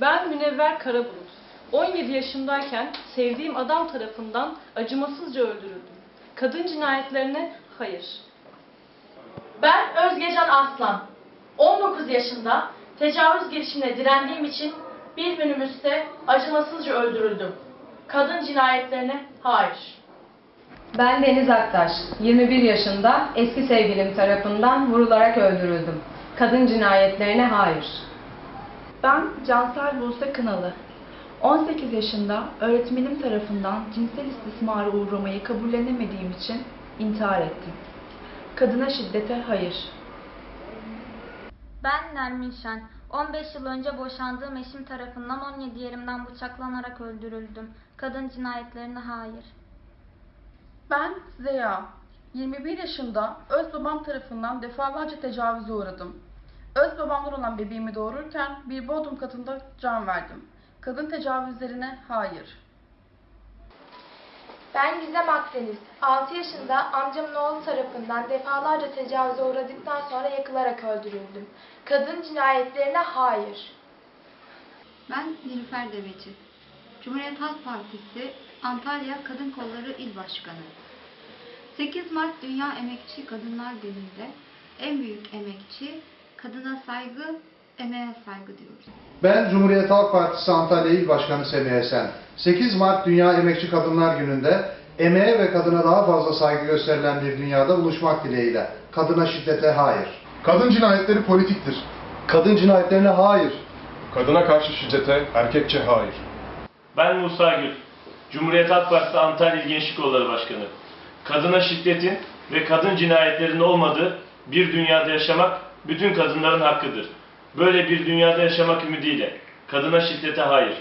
Ben Münevver Karabulut. 17 yaşındayken sevdiğim adam tarafından acımasızca öldürüldüm. Kadın cinayetlerine hayır. Ben Özgecan Aslan. 19 yaşında tecavüz girişimine direndiğim için bir minibüste acımasızca öldürüldüm. Kadın cinayetlerine hayır. Ben Deniz Aktaş, 21 yaşında eski sevgilim tarafından vurularak öldürüldüm. Kadın cinayetlerine hayır. Ben Cansel Buse Kınalı. 18 yaşında öğretmenim tarafından cinsel istismara uğramayı kabullenemediğim için intihar ettim. Kadına şiddete hayır. Ben Nermin Şen. 15 yıl önce boşandığım eşim tarafından 17 yerimden bıçaklanarak öldürüldüm. Kadın cinayetlerine hayır. Ben Zeya. 21 yaşında öz babam tarafından defalarca tecavüze uğradım. Öz babamdan olan bebeğimi doğururken bir bodrum katında can verdim. Kadın tecavüzlerine hayır. Ben Gizem Akdeniz. 6 yaşında amcamın oğlu tarafından defalarca tecavüze uğradıktan sonra yakılarak öldürüldüm. Kadın cinayetlerine hayır. Ben Nilüfer Deveci. Cumhuriyet Halk Partisi Antalya Kadın Kolları İl Başkanı. 8 Mart Dünya Emekçi Kadınlar Günü'nde en büyük emekçi kadına saygı, emeğe saygı diyoruz. Ben Cumhuriyet Halk Partisi Antalya İl Başkanı Semih Esen. 8 Mart Dünya Emekçi Kadınlar Günü'nde emeğe ve kadına daha fazla saygı gösterilen bir dünyada buluşmak dileğiyle. Kadına şiddete hayır. Kadın cinayetleri politiktir. Kadın cinayetlerine hayır. Kadına karşı şiddete erkekçe hayır. Ben Musa Gül. Cumhuriyet Halk Partisi Antalya İl Gençlik Kolları Başkanı. Kadına şiddetin ve kadın cinayetlerinin olmadığı bir dünyada yaşamak bütün kadınların hakkıdır. Böyle bir dünyada yaşamak ümidiyle kadına şiddete hayır,